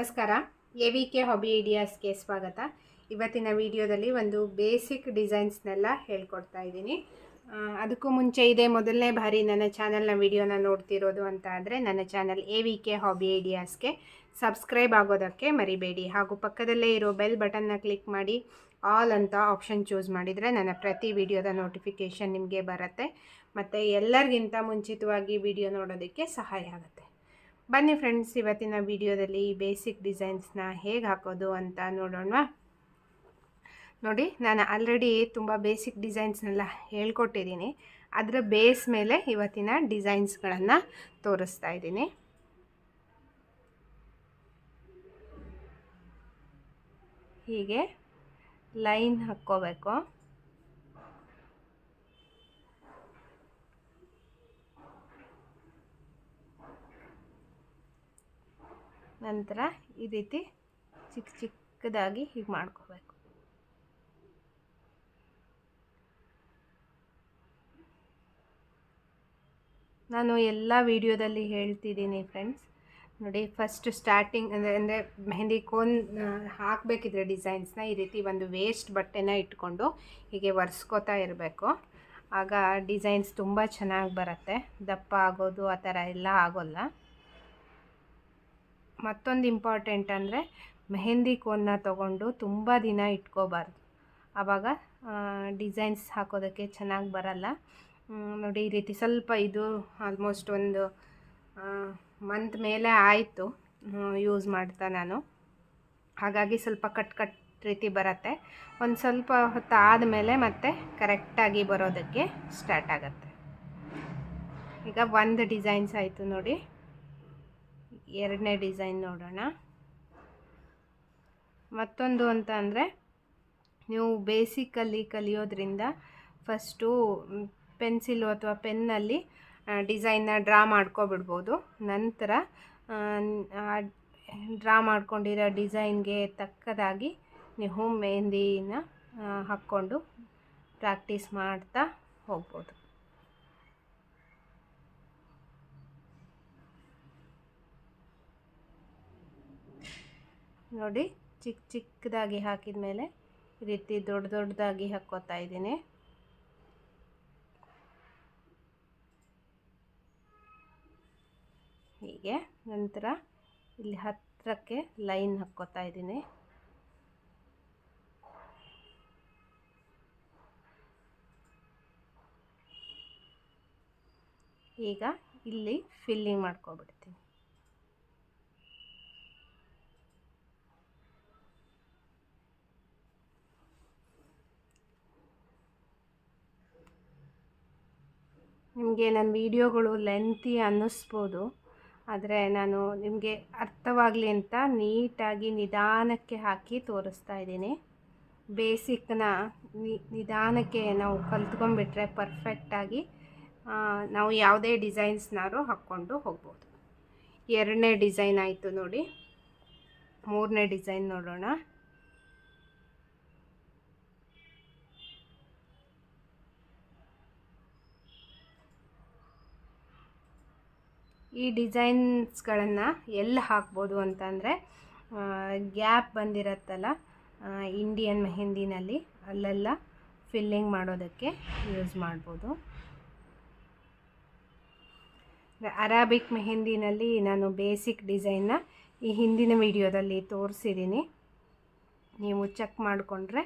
ನಮಸ್ಕಾರ. A V K hobby ಐಡಿಯಾಸ್ಗೆ ಸ್ವಾಗತ. ಇವತ್ತಿನ ವಿಡಿಯೋದಲ್ಲಿ ಒಂದು ಬೇಸಿಕ್ ಡಿಸೈನ್ಸ್ನೆಲ್ಲ ಹೇಳ್ಕೊಡ್ತಾ ಇದ್ದೀನಿ. ಅದಕ್ಕೂ ಮುಂಚೆ ಇದೇ ಮೊದಲನೇ ಬಾರಿ ನನ್ನ ಚಾನಲ್ನ ವಿಡಿಯೋನ ನೋಡ್ತಿರೋದು ಅಂತ ಆದರೆ ನನ್ನ channel A V K hobby ಐಡಿಯಾಸ್ಗೆ subscribe ಆಗೋದಕ್ಕೆ ಮರಿಬೇಡಿ. ಹಾಗೂ ಪಕ್ಕದಲ್ಲೇ ಇರೋ ಬೆಲ್ ಬಟನ್ನ ಕ್ಲಿಕ್ ಮಾಡಿ ಆಲ್ ಅಂತ ಆಪ್ಷನ್ ಚೂಸ್ ಮಾಡಿದರೆ ನನ್ನ ಪ್ರತಿ ವಿಡಿಯೋದ ನೋಟಿಫಿಕೇಷನ್ ನಿಮಗೆ ಬರುತ್ತೆ. ಮತ್ತು ಎಲ್ಲರಿಗಿಂತ ಮುಂಚಿತವಾಗಿ ವಿಡಿಯೋ ನೋಡೋದಕ್ಕೆ ಸಹಾಯ ಆಗುತ್ತೆ. ಬನ್ನಿ ಫ್ರೆಂಡ್ಸ್ ಇವತ್ತಿನ ವಿಡಿಯೋದಲ್ಲಿ ಈ ಬೇಸಿಕ್ ಡಿಸೈನ್ಸ್ನ ಹೇಗೆ ಹಾಕೋದು ಅಂತ ನೋಡೋಣ. ನೋಡಿ, ನಾನು ಆಲ್ರೆಡಿ ತುಂಬ ಬೇಸಿಕ್ ಡಿಸೈನ್ಸ್ನೆಲ್ಲ ಹೇಳ್ಕೊಟ್ಟಿದ್ದೀನಿ. ಅದರ ಬೇಸ್ ಮೇಲೆ ಇವತ್ತಿನ ಡಿಸೈನ್ಸ್ಗಳನ್ನು ತೋರಿಸ್ತಾ ಇದ್ದೀನಿ. ಹೀಗೆ ಲೈನ್ ಹಾಕ್ಕೋಬೇಕು. ನಂತರ ಈ ರೀತಿ ಚಿಕ್ಕ ಚಿಕ್ಕದಾಗಿ ಹೀಗೆ ಮಾಡ್ಕೋಬೇಕು. ನಾನು ಎಲ್ಲ ವಿಡಿಯೋದಲ್ಲಿ ಹೇಳ್ತಿದ್ದೀನಿ ಫ್ರೆಂಡ್ಸ್. ನೋಡಿ ಫಸ್ಟ್ ಸ್ಟಾರ್ಟಿಂಗ್ ಅಂದರೆ ಅಂದರೆ ಮೆಹಂದಿ ಕೋನ್ ಹಾಕಬೇಕಿದ್ರೆ ಡಿಸೈನ್ಸ್ನ ಈ ರೀತಿ ಒಂದು ವೇಸ್ಟ್ ಬಟ್ಟೆನ ಇಟ್ಕೊಂಡು ಹೀಗೆ ಒರೆಸ್ಕೋತಾ ಇರಬೇಕು. ಆಗ ಡಿಸೈನ್ಸ್ ತುಂಬ ಚೆನ್ನಾಗಿ ಬರುತ್ತೆ. ದಪ್ಪ ಆಗೋದು ಆ ಥರ ಎಲ್ಲ ಆಗೋಲ್ಲ. ಮತ್ತೊಂದು ಇಂಪಾರ್ಟೆಂಟ್ ಅಂದರೆ ಮೆಹೆಂದಿ ಕೋನ್ನ ತೊಗೊಂಡು ತುಂಬ ದಿನ ಇಟ್ಕೋಬಾರ್ದು. ಆವಾಗ ಡಿಸೈನ್ಸ್ ಹಾಕೋದಕ್ಕೆ ಚೆನ್ನಾಗಿ ಬರಲ್ಲ. ನೋಡಿ ಈ ರೀತಿ ಸ್ವಲ್ಪ ಇದು ಆಲ್ಮೋಸ್ಟ್ ಒಂದು ಮಂತ್ ಮೇಲೆ ಆಯಿತು ಯೂಸ್ ಮಾಡ್ತಾ ನಾನು. ಹಾಗಾಗಿ ಸ್ವಲ್ಪ ಕಟ್ ಕಟ್ ರೀತಿ ಬರುತ್ತೆ. ಒಂದು ಸ್ವಲ್ಪ ಹೊತ್ತು ಆದಮೇಲೆ ಮತ್ತೆ ಕರೆಕ್ಟಾಗಿ ಬರೋದಕ್ಕೆ ಸ್ಟಾರ್ಟ್ ಆಗುತ್ತೆ. ಈಗ ಒಂದು ಡಿಸೈನ್ಸ್ ಆಯಿತು ನೋಡಿ. ಎರಡನೇ ಡಿಸೈನ್ ನೋಡೋಣ. ಮತ್ತೊಂದು ಅಂತ ಅಂದರೆ, ನೀವು ಬೇಸಿಕಲ್ಲಿ ಕಲಿಯೋದ್ರಿಂದ ಫಸ್ಟು ಪೆನ್ಸಿಲು ಅಥವಾ ಪೆನ್ನಲ್ಲಿ ಡಿಸೈನ್ನ ಡ್ರಾ ಮಾಡ್ಕೊಬಿಡ್ಬೋದು. ನಂತರ ಡ್ರಾ ಮಾಡ್ಕೊಂಡಿರೋ ಡಿಸೈನ್ಗೆ ತಕ್ಕದಾಗಿ ನೀವು ಮೆಹಂದಿನ ಹಾಕ್ಕೊಂಡು ಪ್ರಾಕ್ಟೀಸ್ ಮಾಡ್ತಾ ಹೋಗ್ಬೋದು. ನೋಡಿ ಚಿಕ್ಕ ಚಿಕ್ಕದಾಗಿ ಹಾಕಿದ ಮೇಲೆ ಈ ರೀತಿ ದೊಡ್ಡ ದೊಡ್ಡದಾಗಿ ಹಾಕ್ಕೋತಾ ಇದ್ದೀನಿ. ಹೀಗೆ ನಂತರ ಇಲ್ಲಿ ಹತ್ತಿರಕ್ಕೆ ಲೈನ್ ಹಾಕ್ಕೋತಾ ಇದ್ದೀನಿ. ಈಗ ಇಲ್ಲಿ ಫಿಲ್ಲಿಂಗ್ ಮಾಡ್ಕೊಬಿಡ್ತೀನಿ. ನಿಮಗೆ ನನ್ನ ವೀಡಿಯೋಗಳು ಲೆಂತಿ ಅನ್ನಿಸ್ಬೋದು. ಆದರೆ ನಾನು ನಿಮಗೆ ಅರ್ಥವಾಗಲಿ ಅಂತ ನೀಟಾಗಿ ನಿಧಾನಕ್ಕೆ ಹಾಕಿ ತೋರಿಸ್ತಾ ಇದ್ದೀನಿ. ಬೇಸಿಕ್ನ ನಿಧಾನಕ್ಕೆ ನಾವು ಕಲ್ತ್ಕೊಂಡ್ಬಿಟ್ರೆ ಪರ್ಫೆಕ್ಟಾಗಿ ನಾವು ಯಾವುದೇ ಡಿಸೈನ್ಸ್ನಾರು ಹಾಕ್ಕೊಂಡು ಹೋಗ್ಬೋದು. ಎರಡನೇ ಡಿಸೈನ್ ಆಯಿತು ನೋಡಿ. ಮೂರನೇ ಡಿಸೈನ್ ನೋಡೋಣ. ಈ ಡಿಸೈನ್ಸ್ಗಳನ್ನು ಎಲ್ಲಿ ಹಾಕ್ಬೋದು ಅಂತಂದರೆ ಗ್ಯಾಪ್ ಬಂದಿರತ್ತಲ್ಲ ಇಂಡಿಯನ್ ಮೆಹಂದಿನಲ್ಲಿ ಅಲ್ಲೆಲ್ಲ ಫಿಲ್ಲಿಂಗ್ ಮಾಡೋದಕ್ಕೆ ಯೂಸ್ ಮಾಡ್ಬೋದು. ಅರಾಬಿಕ್ ಮೆಹಂದಿನಲ್ಲಿ ನಾನು ಬೇಸಿಕ್ ಡಿಸೈನ್ನ ಈ ಹಿಂದಿನ ವಿಡಿಯೋದಲ್ಲಿ ತೋರಿಸಿದ್ದೀನಿ ನೀವು ಚೆಕ್ ಮಾಡಿಕೊಂಡ್ರೆ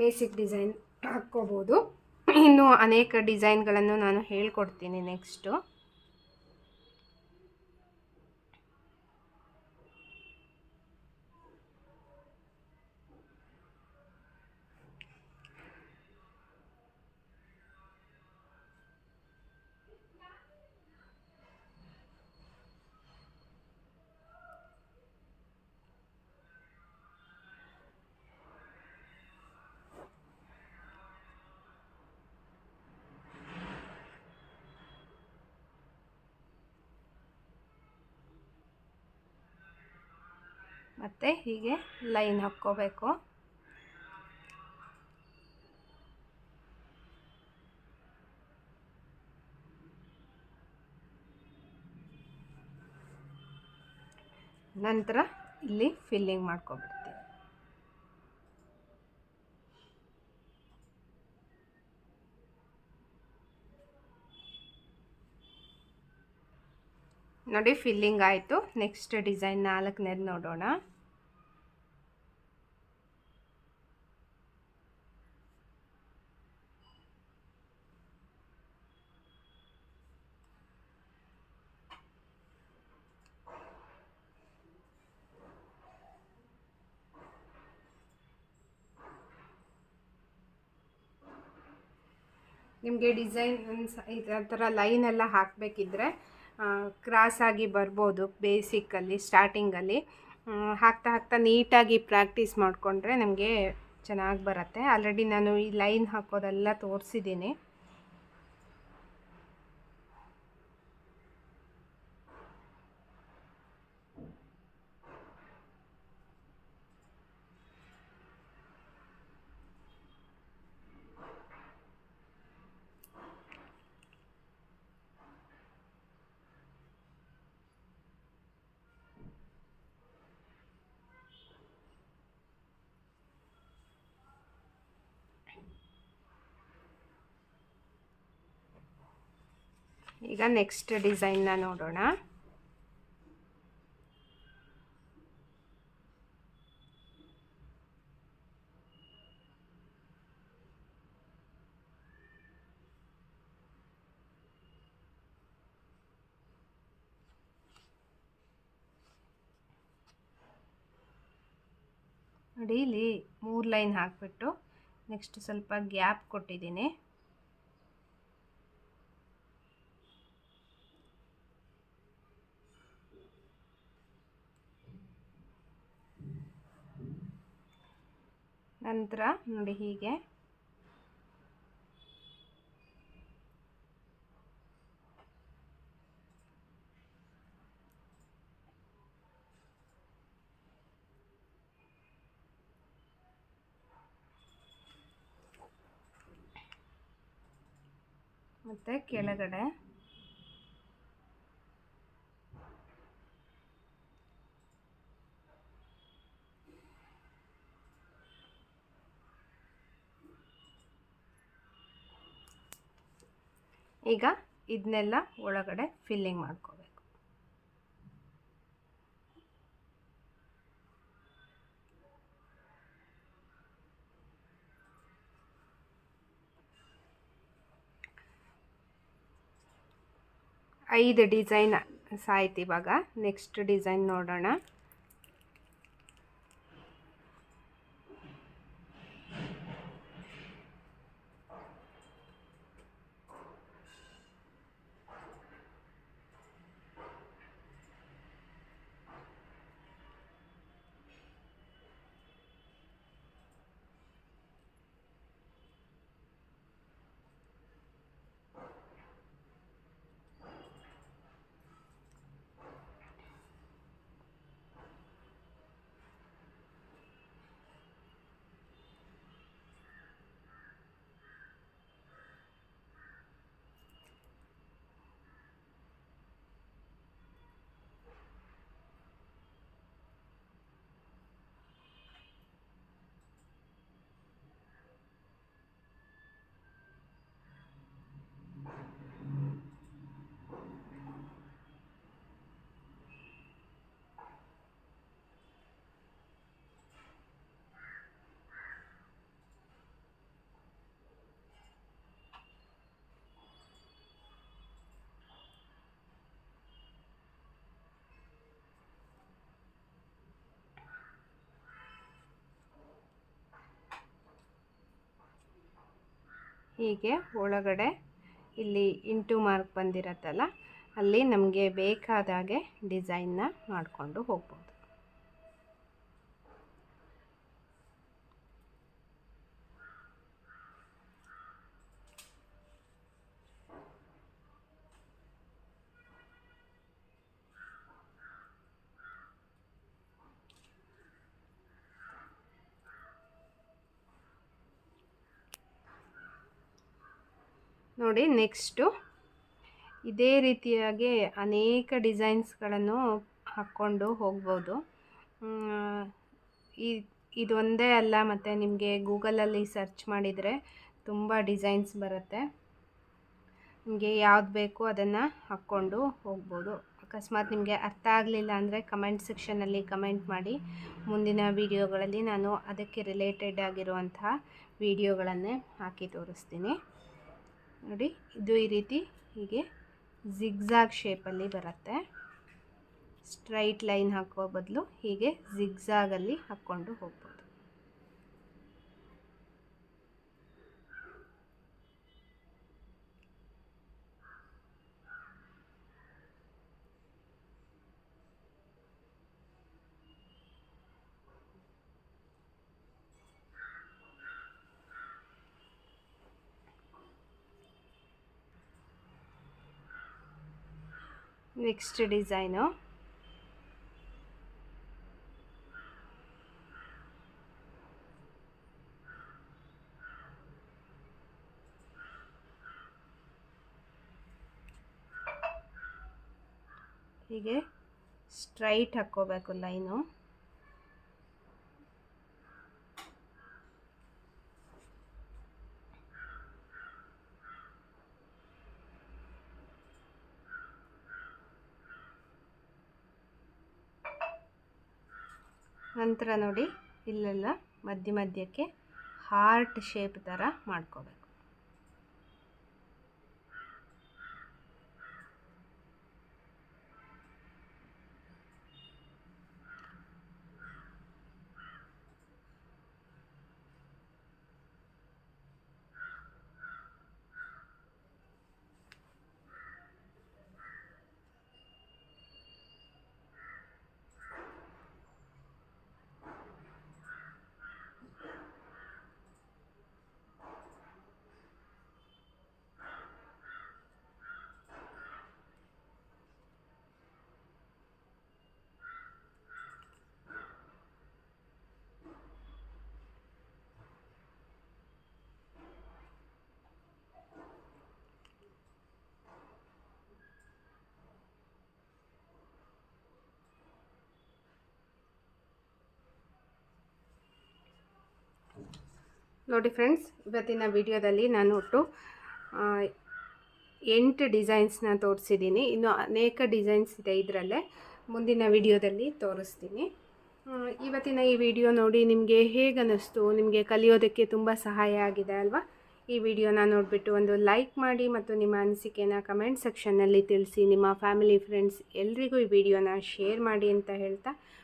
ಬೇಸಿಕ್ ಡಿಸೈನ್ ಹಾಕ್ಕೋಬೋದು. ಇನ್ನೂ ಅನೇಕ ಡಿಸೈನ್ಗಳನ್ನು ನಾನು ಹೇಳ್ಕೊಡ್ತೀನಿ ನೆಕ್ಸ್ಟು ಮತ್ತು ಹೀಗೆ ಲೈನ್ ಹಾಕ್ಕೋಬೇಕು. ನಂತರ ಇಲ್ಲಿ ಫಿಲ್ಲಿಂಗ್ ಮಾಡ್ಕೊಬಿಡ್ತೀನಿ. ನೋಡಿ ಫಿಲ್ಲಿಂಗ್ ಆಯಿತು. ನೆಕ್ಸ್ಟ್ ಡಿಸೈನ್ ನಾಲ್ಕನೇದು ನೋಡೋಣ. ನಿಮಗೆ ಡಿಸೈನ್ ಆ ಥರ ಲೈನ್ ಎಲ್ಲ ಹಾಕಬೇಕಿದ್ರೆ ಕ್ರಾಸ್ ಆಗಿ ಬರ್ಬೋದು ಬೇಸಿಕ್ಕಲ್ಲಿ ಸ್ಟಾರ್ಟಿಂಗಲ್ಲಿ ಹಾಕ್ತಾ ಹಾಕ್ತಾ ನೀಟಾಗಿ ಪ್ರಾಕ್ಟೀಸ್ ಮಾಡಿಕೊಂಡ್ರೆ ನಮಗೆ ಚೆನ್ನಾಗಿ ಬರುತ್ತೆ. ಆಲ್ರೆಡಿ ನಾನು ಈ ಲೈನ್ ಹಾಕೋದೆಲ್ಲ ತೋರಿಸಿದ್ದೀನಿ. ಈಗ ನೆಕ್ಸ್ಟ್ ಡಿಸೈನ್ನ ನೋಡೋಣ. ನೋಡಿ ಇಲ್ಲಿ ಮೂರು ಲೈನ್ ಹಾಕಿಬಿಟ್ಟು ನೆಕ್ಸ್ಟ್ ಸ್ವಲ್ಪ ಗ್ಯಾಪ್ ಕೊಟ್ಟಿದ್ದೀನಿ. ನಂತರ ನೋಡಿ ಹೀಗೆ. ಮತ್ತು ಕೆಳಗಡೆ. ಈಗ ಇದನ್ನೆಲ್ಲ ಒಳಗಡೆ ಫಿಲ್ಲಿಂಗ್ ಮಾಡ್ಕೋಬೇಕು. ಐದು ಡಿಸೈನ್ ಸಾಯ್ತು ಇವಾಗ. ನೆಕ್ಸ್ಟ್ ಡಿಸೈನ್ ನೋಡೋಣ. ಹೀಗೆ ಒಳಗಡೆ ಇಲ್ಲಿ ಇಂಟು ಮಾರ್ಕ್ ಬಂದಿರತ್ತಲ್ಲ ಅಲ್ಲಿ ನಮಗೆ ಬೇಕಾದಾಗೆ ಡಿಸೈನ್ನ ಮಾಡಿಕೊಂಡು ಹೋಗ್ಬೋದು. ನೋಡಿ ನೆಕ್ಸ್ಟು ಇದೇ ರೀತಿಯಾಗಿ ಅನೇಕ ಡಿಸೈನ್ಸ್ಗಳನ್ನು ಹಾಕ್ಕೊಂಡು ಹೋಗ್ಬೋದು. ಈ ಇದೊಂದೇ ಅಲ್ಲ, ಮತ್ತು ನಿಮಗೆ ಗೂಗಲಲ್ಲಿ ಸರ್ಚ್ ಮಾಡಿದರೆ ತುಂಬ ಡಿಸೈನ್ಸ್ ಬರುತ್ತೆ. ನಿಮಗೆ ಯಾವ್ದು ಬೇಕು ಅದನ್ನು ಹಾಕ್ಕೊಂಡು ಹೋಗ್ಬೋದು. ಅಕಸ್ಮಾತ್ ನಿಮಗೆ ಅರ್ಥ ಆಗಲಿಲ್ಲ ಅಂದರೆ ಕಮೆಂಟ್ ಸೆಕ್ಷನಲ್ಲಿ ಕಮೆಂಟ್ ಮಾಡಿ. ಮುಂದಿನ ವಿಡಿಯೋಗಳಲ್ಲಿ ನಾನು ಅದಕ್ಕೆ ರಿಲೇಟೆಡ್ ಆಗಿರುವಂತಹ ವಿಡಿಯೋಗಳನ್ನೇ ಹಾಕಿ ತೋರಿಸ್ತೀನಿ. ನೋಡಿ, ಇದು ಈ ರೀತಿ ಹೀಗೆ ಝಿಗ್ಝಾಗ್ ಶೇಪಲ್ಲಿ ಬರುತ್ತೆ. ಸ್ಟ್ರೈಟ್ ಲೈನ್ ಹಾಕೋ ಬದಲು ಹೀಗೆ ಝಿಗ್ಝಾಗಲ್ಲಿ ಹಾಕ್ಕೊಂಡು ಹೋಗ್ಬೋದು. ನೆಕ್ಸ್ಟ್ ಡಿಸೈನು ಹೀಗೆ ಸ್ಟ್ರೈಟ್ ಹಾಕ್ಕೋಬೇಕು ಲೈನು ನಂತರ ನೋಡಿ ಇಲ್ಲೆಲ್ಲ ಮಧ್ಯ ಮಧ್ಯಕ್ಕೆ ಹಾರ್ಟ್ ಶೇಪ್ ಥರ ಮಾಡ್ಕೋಬೇಕು. ನೋಡಿ ಫ್ರೆಂಡ್ಸ್, ಇವತ್ತಿನ ವಿಡಿಯೋದಲ್ಲಿ ನಾನು ಒಟ್ಟು ಎಂಟು ಡಿಸೈನ್ಸ್ನ ತೋರಿಸಿದ್ದೀನಿ. ಇನ್ನು ಅನೇಕ ಡಿಸೈನ್ಸ್ ಇದೆ ಇದರಲ್ಲೇ. ಮುಂದಿನ ವಿಡಿಯೋದಲ್ಲಿ ತೋರಿಸ್ತೀನಿ. ಇವತ್ತಿನ ಈ ವಿಡಿಯೋ ನೋಡಿ ನಿಮಗೆ ಹೇಗೆ ಅನ್ನಿಸ್ತು ನಿಮಗೆ ಕಲಿಯೋದಕ್ಕೆ ತುಂಬ ಸಹಾಯ ಆಗಿದೆ ಅಲ್ವಾ? ಈ ವಿಡಿಯೋನ ನೋಡಿಬಿಟ್ಟು ಒಂದು ಲೈಕ್ ಮಾಡಿ ಮತ್ತು ನಿಮ್ಮ ಅನಿಸಿಕೆನ ಕಮೆಂಟ್ ಸೆಕ್ಷನ್ನಲ್ಲಿ ತಿಳಿಸಿ, ನಿಮ್ಮ ಫ್ಯಾಮಿಲಿ, ಫ್ರೆಂಡ್ಸ್ ಎಲ್ರಿಗೂ ಈ ವಿಡಿಯೋನ ಶೇರ್ ಮಾಡಿ ಅಂತ ಹೇಳ್ತಾ